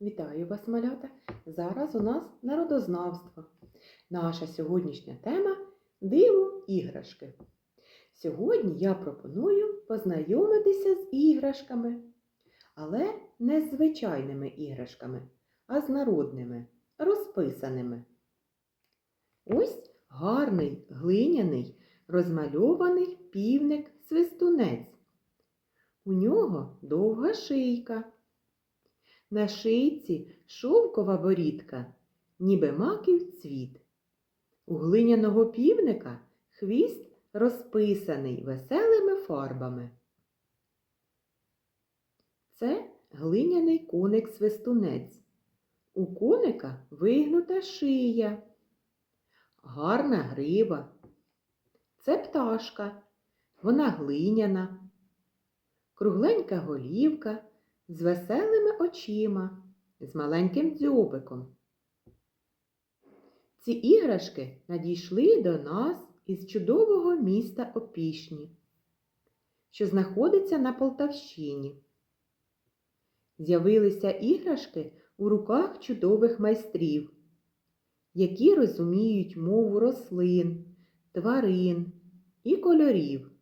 Вітаю вас, малята! Зараз у нас народознавство. Наша сьогоднішня тема диво іграшки. Сьогодні я пропоную познайомитися з іграшками, але не з звичайними іграшками, а з народними, розписаними. Ось гарний глиняний розмальований півник-свистунець. У нього довга шийка. На шийці шовкова борідка, ніби маків цвіт. У глиняного півника хвіст розписаний веселими фарбами. Це глиняний коник-свистунець. У коника вигнута шия, гарна грива. Це пташка, вона глиняна, кругленька голівка з веселими очима, з маленьким дзьобиком. Ці іграшки надійшли до нас із чудового міста Опішні, що знаходиться на Полтавщині. З'явилися іграшки у руках чудових майстрів, які розуміють мову рослин, тварин і кольорів.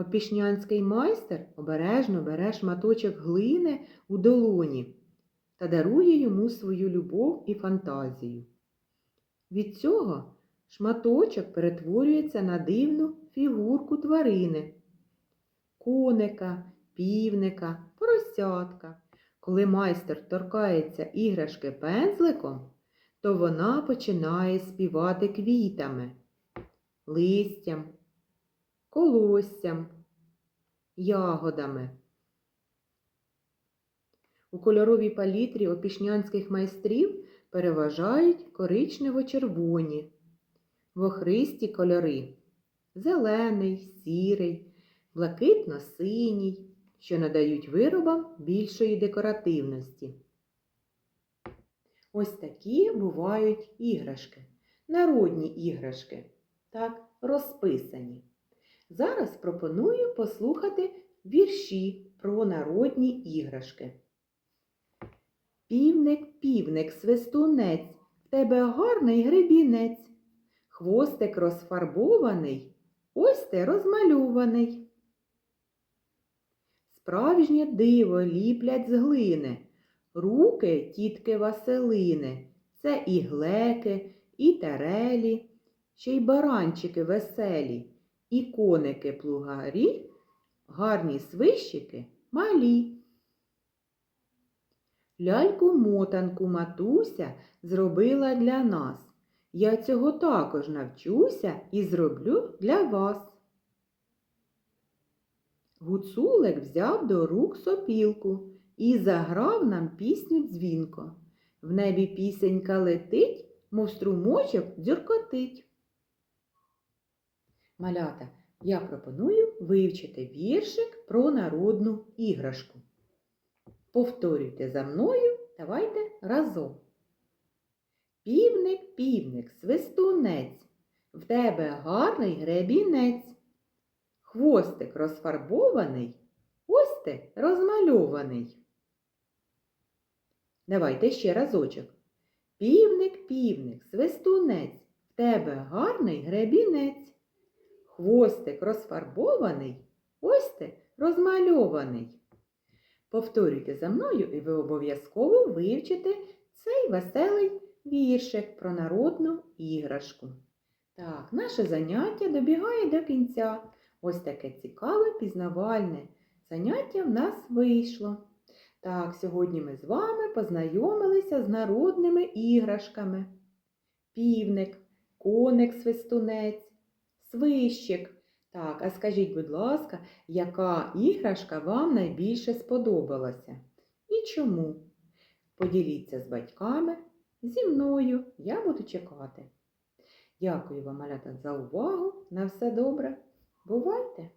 Опішнянський майстер обережно бере шматочок глини у долоні та дарує йому свою любов і фантазію. Від цього шматочок перетворюється на дивну фігурку тварини, коника, півника, поросятка. Коли майстер торкається іграшки пензликом, то вона починає співати квітами, листям колоссям, ягодами. У кольоровій палітрі опішнянських майстрів переважають коричнево-червоні, вохристі кольори зелений, сірий, блакитно-синій, що надають виробам більшої декоративності. Ось такі бувають іграшки, народні іграшки, так, розписані. Зараз пропоную послухати вірші про народні іграшки. Півник, півник, свистунець, в тебе гарний гребінець. Хвостик розфарбований, ось ти розмальований. Справжнє диво ліплять з глини, руки тітки Василини. Це і глеки, і терелі, ще й баранчики веселі і коники плугарі, гарні свищики малі. Ляльку мотанку матуся зробила для нас. Я цього також навчуся і зроблю для вас. Гуцулик взяв до рук сопілку і заграв нам пісню дзвінко. В небі пісенька летить, мов струмочок дзюркотить. Малята, я пропоную вивчити віршик про народну іграшку. Повторюйте за мною, давайте разом. Півник, півник, свистунець, в тебе гарний гребінець. Хвостик розфарбований, ось ти розмальований. Давайте ще разочок. Півник, півник, свистунець, в тебе гарний гребінець. Хвостик розфарбований, ти розмальований. Повторюйте за мною, і ви обов'язково вивчите цей веселий віршик про народну іграшку. Так, наше заняття добігає до кінця. Ось таке цікаве, пізнавальне заняття в нас вийшло. Так, сьогодні ми з вами познайомилися з народними іграшками. Півник, коник-свистунець, свищик. Так, а скажіть, будь ласка, яка іграшка вам найбільше сподобалася? І чому? Поділіться з батьками, зі мною я буду чекати. Дякую вам, малята, за увагу. На все добре. Бувайте!